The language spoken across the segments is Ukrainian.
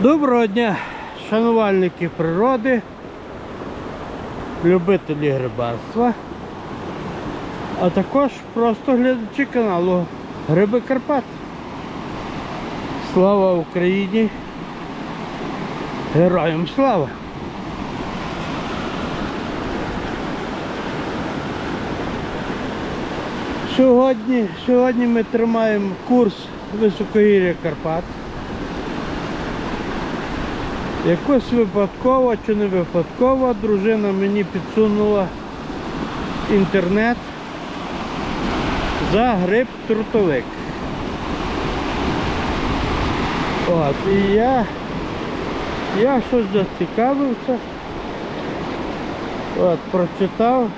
Доброго дня, шанувальники природи, любителі грибарства, а також просто глядачі каналу Гриби Карпат. Слава Україні! Героям слава! Сьогодні, сьогодні ми тримаємо курс високогір'я Карпат. Якось випадково чи не випадково дружина мені підсунула інтернет за гриб трутовик. От, і я, я щось зацікавився. От, прочитав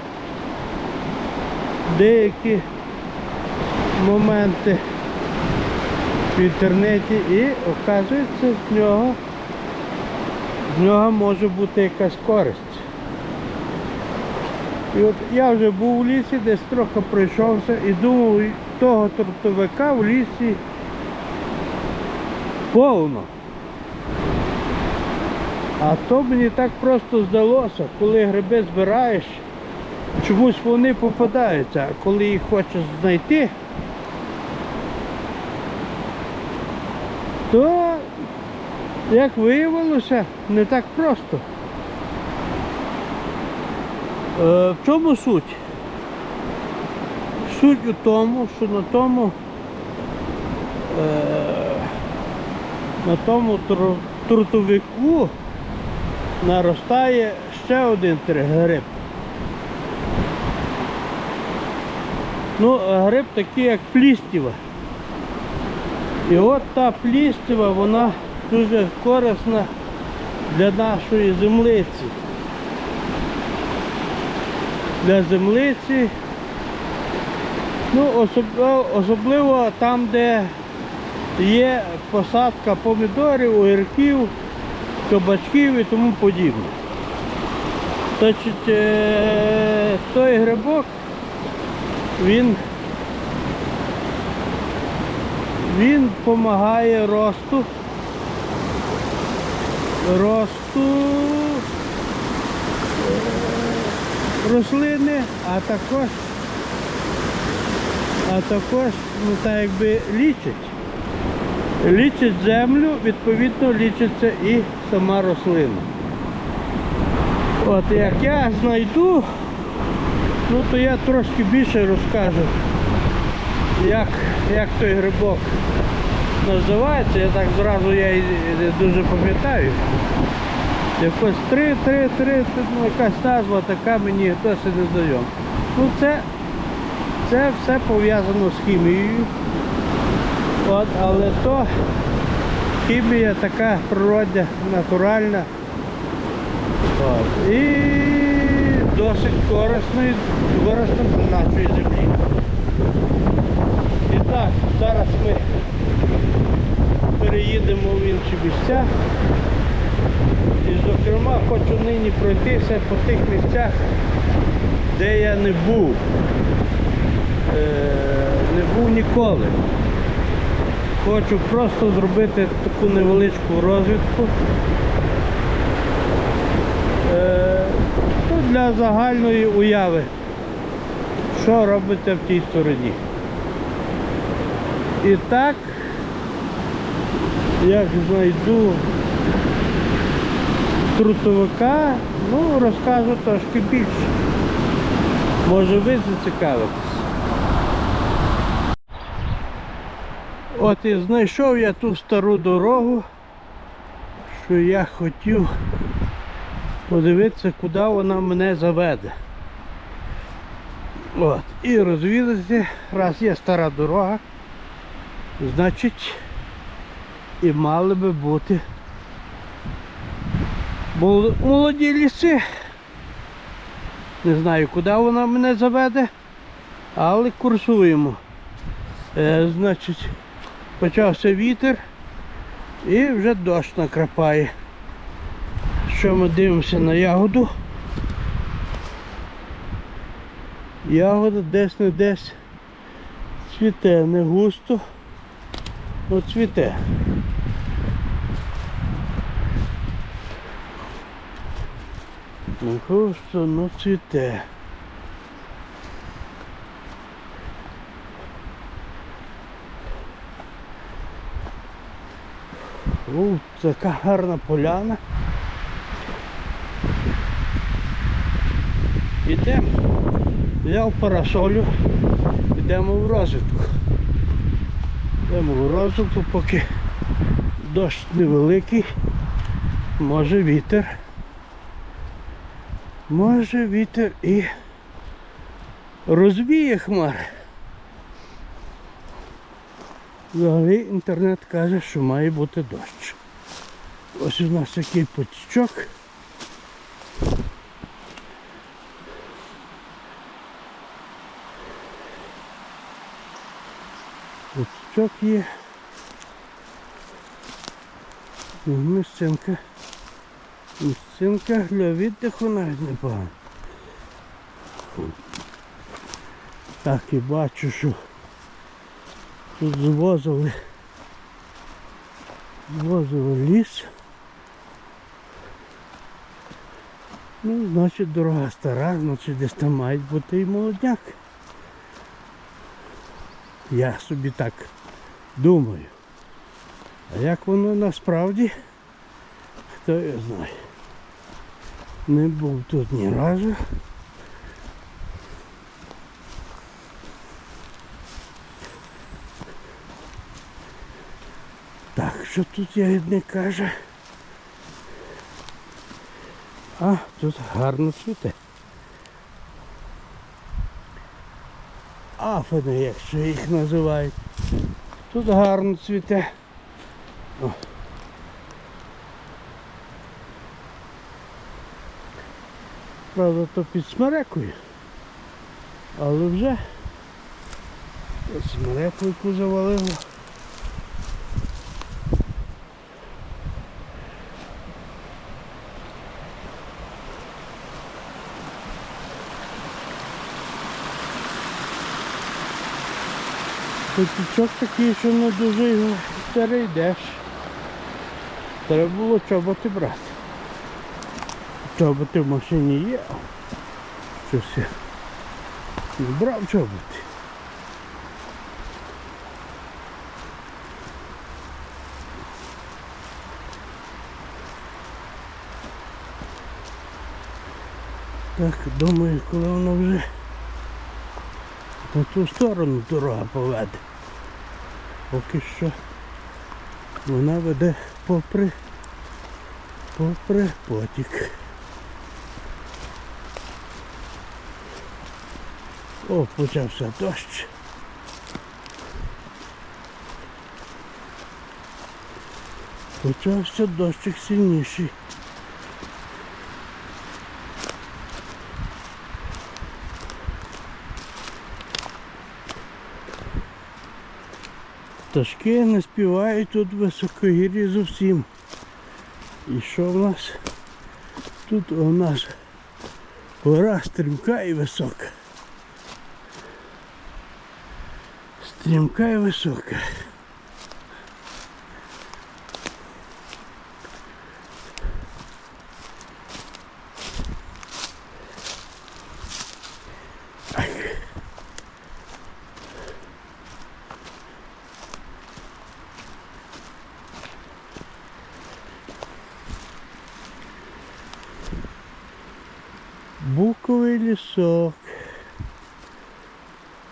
деякі моменти в інтернеті і оказується з нього з нього може бути якась користь. І от я вже був у лісі, десь трохи пройшовся і думав, того трутовика в лісі повно. А то мені так просто здалося, коли гриби збираєш, чомусь вони попадаються, а коли їх хочеш знайти, то як виявилося, не так просто. Е, в чому суть? Суть у тому, що на тому е, на тому тру- трутовику наростає ще один гриб. Ну, гриб такий, як плістіва. І от та плістіва, вона дуже корисна для нашої землиці. Для землиці, ну, особливо, особливо там, де є посадка помідорів, огірків, кабачків і тому подібне. Значить, е, той грибок, він він допомагає росту росту рослини, а також а також ну, так якби лічить. Лічить землю, відповідно лічиться і сама рослина. От як я знайду, ну то я трошки більше розкажу, як, як той грибок називається, я так зразу я і дуже пам'ятаю. Якось 3, 3, 3, ну, якась назва така мені досить не знайома. Ну це, це все пов'язано з хімією. От, але то хімія така природня, натуральна. От, і досить корисною, корисна для нашої землі. І так, зараз ми переїдемо в інші місця. І, зокрема, хочу нині пройтися по тих місцях, де я не був. Е, не був ніколи. Хочу просто зробити таку невеличку розвідку. Е, ну, для загальної уяви, що робиться в тій стороні. І так, як знайду трутовика, ну розкажу трошки більше. Може ви зацікавитесь. От і знайшов я ту стару дорогу, що я хотів подивитися, куди вона мене заведе. От. І розвідати, раз є стара дорога, значить і мали би бути молоді ліси. Не знаю, куди вона мене заведе, але курсуємо. Е, значить, почався вітер і вже дощ накрапає. Що ми дивимося на ягоду? Ягода десь не десь цвіте, не густо, але цвіте. Ну просто ну цвіте. О, така гарна поляна. Ідемо. Взяв парасолю, йдемо в розвідку. Йдемо в розвідку, поки дощ невеликий, може вітер. Може вітер і розвіє хмари. Взагалі інтернет каже, що має бути дощ. Ось у нас такий потічок. Потічок є. Ну, Місцинка для віддиху навіть непогано. Так і бачу, що тут звозили. Звозили ліс. Ну, значить дорога стара, значить десь там мають бути і молодняк. Я собі так думаю. А як воно насправді, хто його знає. Не був тут ні разу. Так, що тут ягідник каже? А, тут гарно цвіте. Афини, якщо їх називають. Тут гарно цвіте. О. Правда, то під смерекою. Але вже смерекойку завалило. Потічок такий, що не дуже його перейдеш. Треба було чоботи брати. Чоботи в машині є. Щось я не брав чоботи. Так, думаю, коли воно вже на ту сторону дорога поведе. Поки що вона веде попри попри потік. О, почався дощ. Почався дощик сильніший. Пташки не співають тут високогір'ї зовсім. І що в нас? Тут у нас гора стрімка і висока. Стрімка і висока. Буковий лісок.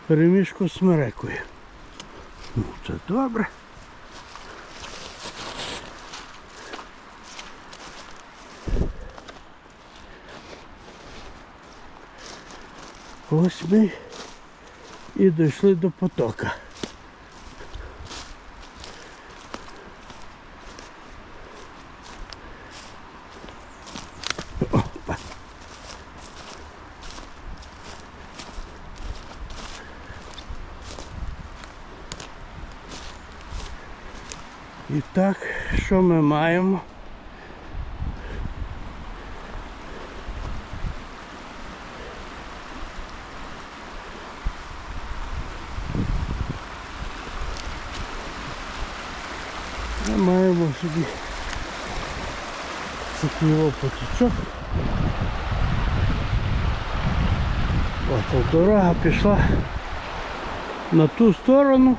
Перемішку з смерекою. Ну, це добре. Ось ми і дійшли до потока. Так, що ми маємо? Ми маємо собі такий потічок. От дорога пішла на ту сторону,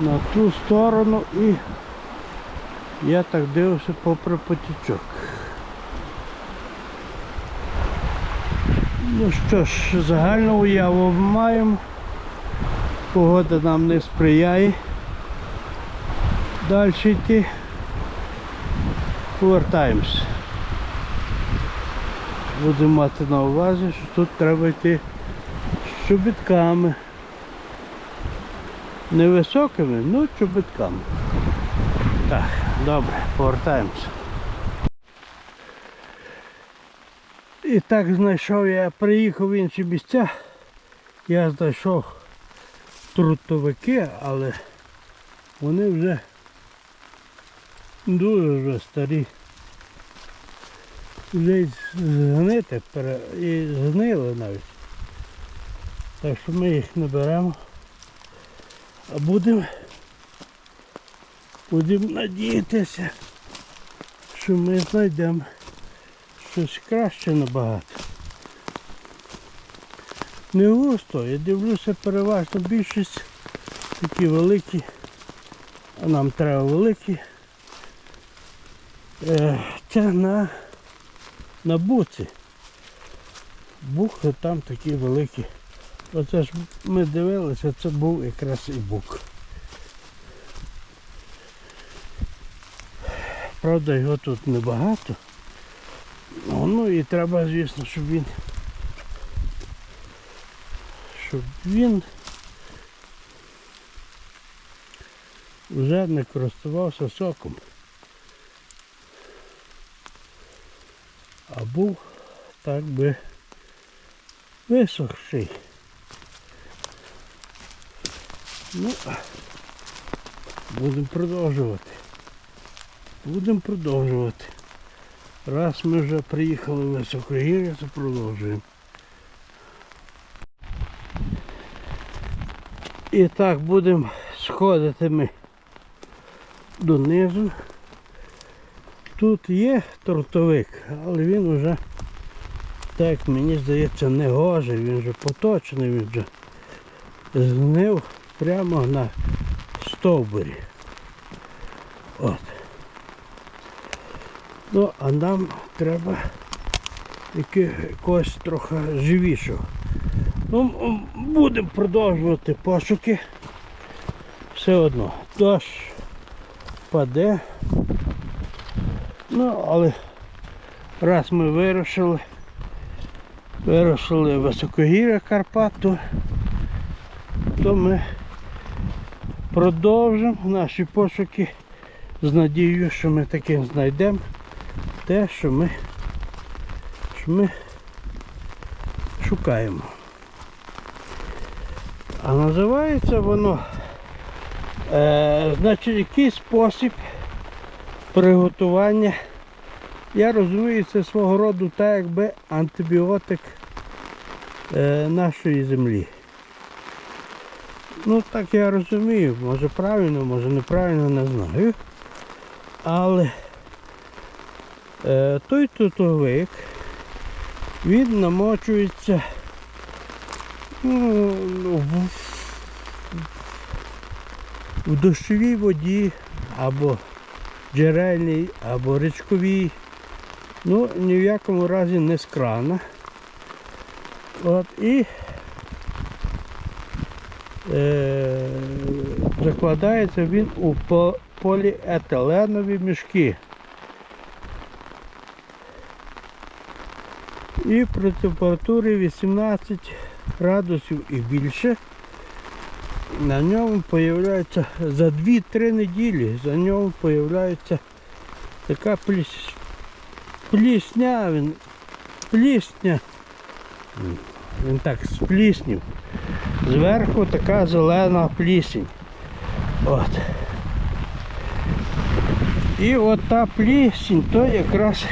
на ту сторону і я так дивився попри потічок. Ну що ж, загальну уяву маємо. Погода нам не сприяє. Далі йти. Повертаємось. Будемо мати на увазі, що тут треба йти з чобітками. Невисокими, ну чобітками. Так, добре, повертаємося. І так знайшов я, приїхав в інші місця. Я знайшов трутовики, але вони вже дуже вже старі. Вже згнити і згнили навіть. Так що ми їх не беремо. Будемо будемо надіятися, що ми знайдемо щось краще набагато. Не густо, я дивлюся переважно більшість такі великі, а нам треба великі. Е, Це на, на буці. Бук там такі великі. Оце ж ми дивилися, це був якраз і бук. Правда, його тут небагато. Ну, і треба, звісно, щоб він щоб він вже не користувався соком. А був так би висохший. Ну, будемо продовжувати. Будемо продовжувати. Раз ми вже приїхали в високогір'я, то продовжуємо. І так будемо сходити ми донизу. Тут є тротовик, але він вже, так мені здається, не гожий, він вже поточений, він вже згнив прямо на стовбурі. От. Ну, а нам треба якогось трохи живішого. Ну, будемо продовжувати пошуки. Все одно. Дощ паде. Ну, але раз ми вирушили, вирушили високогір'я Карпат, то, то ми продовжимо наші пошуки з надією, що ми таки знайдемо те, що ми, що ми шукаємо. А називається воно, е, значить, який спосіб приготування. Я розумію, це свого роду так якби антибіотик е, нашої землі. Ну так я розумію, може правильно, може неправильно, не знаю. Але е, той тутовик, він намочується ну, в, в дощовій воді або джерельній, або річковій. Ну, ні в якому разі не з крана. От, і е, закладається він у поліетиленові мішки. І при температурі 18 градусів і більше на ньому появляється за 2-3 неділі за ньому появляється така пліс... плісня, він плісня. Він так спліснів. Зверху така зелена плісень. От. І от та плісень, то якраз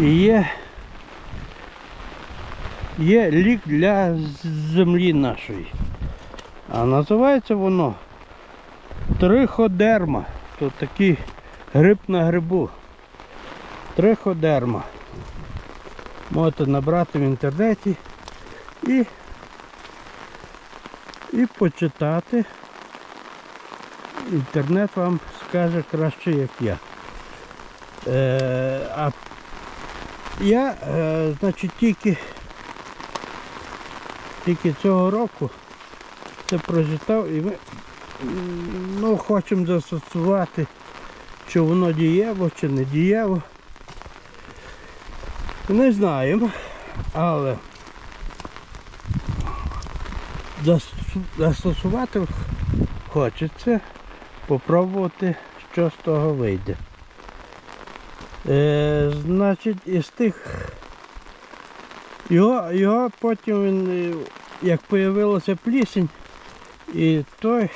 є, є лік для землі нашої. А називається воно триходерма. Тут такий гриб на грибу. Триходерма. Можете набрати в інтернеті і, і почитати. Інтернет вам скаже краще, як я. Е, а я, е, значить, тільки, тільки цього року це прочитав і ми ну, хочемо застосувати, чи воно дієво, чи не дієво. Не знаємо, але застосувати хочеться, попробувати, що з того вийде. Е, значить, із тих його, його потім він, е, як появилася плісень, і той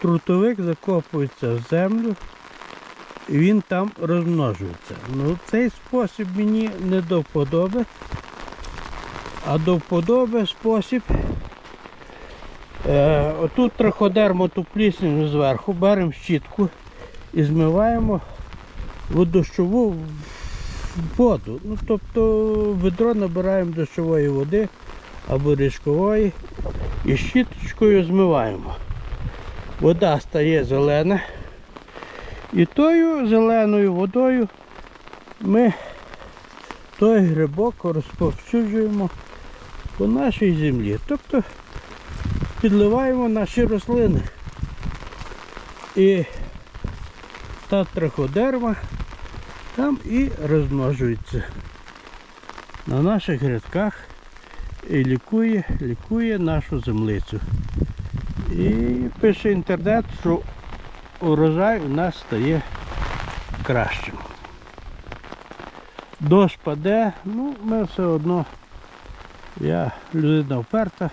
трутовик закопується в землю і він там розмножується. Ну, цей спосіб мені не до вподоби, а до вподоби спосіб. Е, отут траходермо ту плісню зверху, беремо щітку і змиваємо в воду. Ну, тобто ведро набираємо дощової води або річкової і щіточкою змиваємо. Вода стає зелена. І тою зеленою водою ми той грибок розповсюджуємо по нашій землі. Тобто підливаємо наші рослини. І та траходерма там і розмножується на наших грядках і лікує, лікує нашу землицю. І пише інтернет, що урожай у нас стає кращим. Дощ паде, ну ми все одно, я людина вперта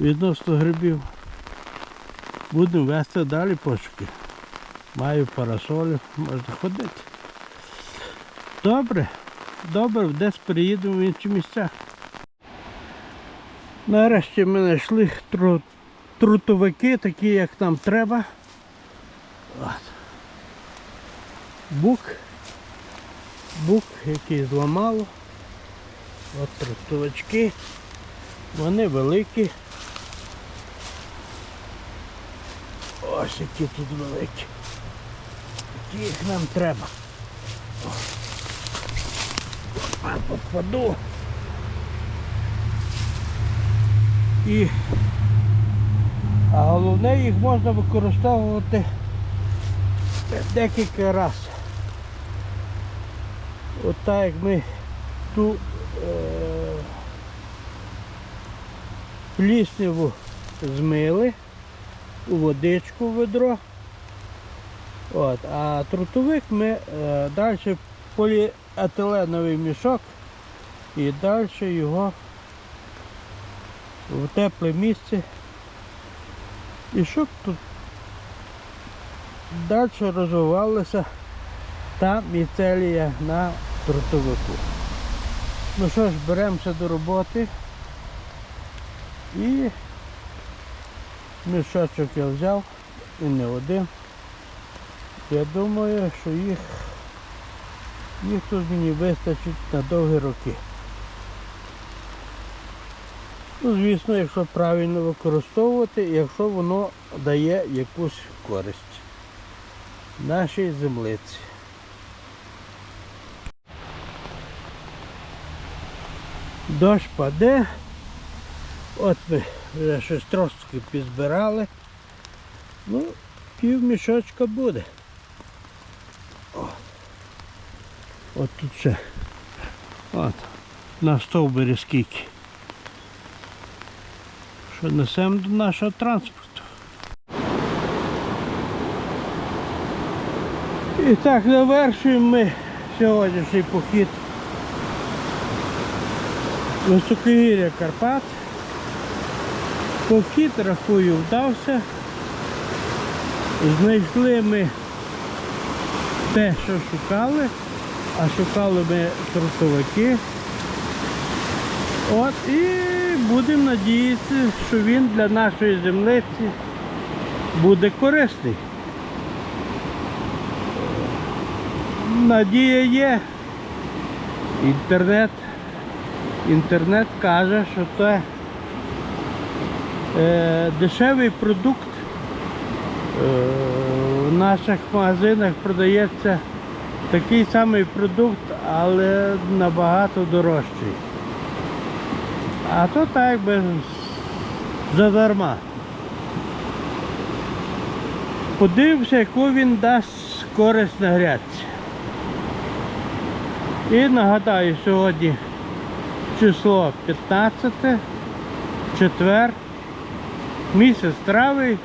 відносно грибів. Будемо вести далі пошуки. Маю парасолю, можна ходити. Добре, добре, десь приїдемо в інші місця. Нарешті ми знайшли тру- трутовики, такі як нам треба. От. Бук. Бук, який зламало. От трутовички. Вони великі. Ось які тут великі. Які їх нам треба. А попаду. І а головне їх можна використовувати декілька разів. От так як ми ту е, плісняву змили водичку в ведро. От, а трутовик ми е, далі поліетиленовий мішок і далі його в тепле місце. І щоб тут далі розвивалася та міцелія на трутовику. Ну що ж, беремося до роботи і мішочок я взяв і не один. Я думаю, що їх, їх тут мені вистачить на довгі роки. Ну, звісно, якщо правильно використовувати, якщо воно дає якусь користь нашій землиці. Дощ паде. От ми вже щось трошки підзбирали. Ну, пів мішочка буде. От тут ще. От. На стовбурі скільки. Що несемо до нашого транспорту. І так завершуємо ми сьогоднішній похід. Високогір'я Карпат. Похід, рахую, вдався. Знайшли ми те, що шукали, а шукали ми трусовики. От і будемо надіятися, що він для нашої землиці буде корисний. Надія є. Інтернет, інтернет каже, що це е, дешевий продукт. Е, в наших магазинах продається такий самий продукт, але набагато дорожчий. А то так якби задарма. Подивимося, яку він дасть користь на грядці. І нагадаю, сьогодні число 15, четвер, місяць травень,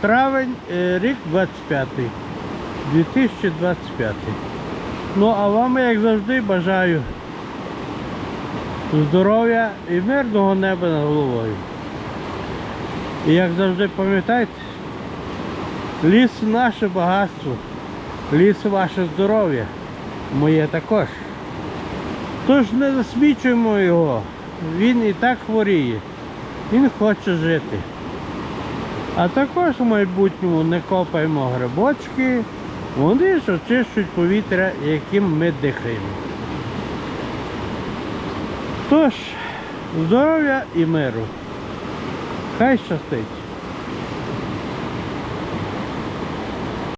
травень, е, рік 25, 2025. Ну а вам, як завжди, бажаю здоров'я і мирного неба над головою. І як завжди пам'ятайте, ліс наше багатство, ліс ваше здоров'я, моє також. Тож не засмічуємо його, він і так хворіє, він хоче жити. А також в майбутньому не копаємо грибочки, вони ж очищують повітря, яким ми дихаємо. Тож, здоров'я і миру. Хай щастить.